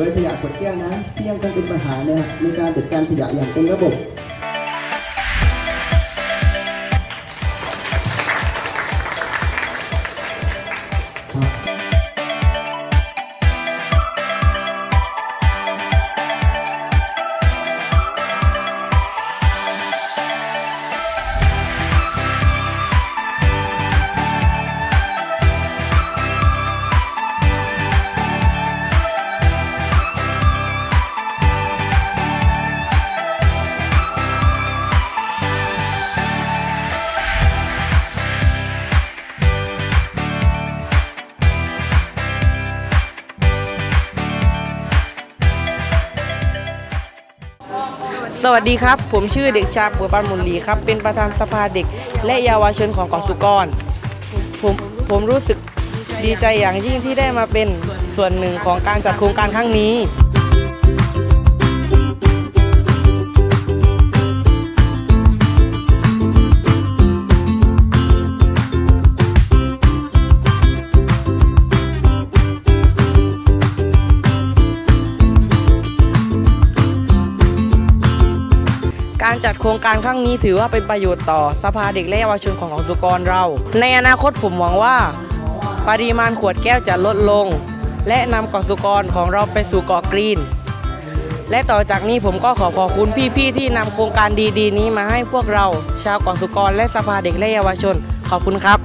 ดยขยะขวดแก้วนะที่ยังคงเป็นปัญหาในในการจัดการขยะอย่างเป็นระบบ สวัสดีครับ ผมชื่อเด็กชายปัวปันมุลลีครับ เป็นประธานสภาเด็ก และเยาวชนของเกาะสุกร ผมผมรู้สึกดีใจอย่างยิ่งที่ได้มาเป็นส่วนหนึ่งของการจัดโครงการครั้งนี้ การจัดโครงการครั้งนี้ถือว่าเป็นประโยชน์ต่อสภาเด็กและเยาวชนของของสุกรเรา ในอนาคตผมหวังว่า ปริมาณขวดแก้วจะลดลง และนำเกาะสุกรของเราไปสู่เกาะกรีน และต่อจากนี้ผมก็ขอขอบคุณพี่ๆที่นำโครงการดีๆ นี้มาให้พวกเรา ชาวเกาะสุกรและสภาเด็กและเยาวชน ขอบคุณครับ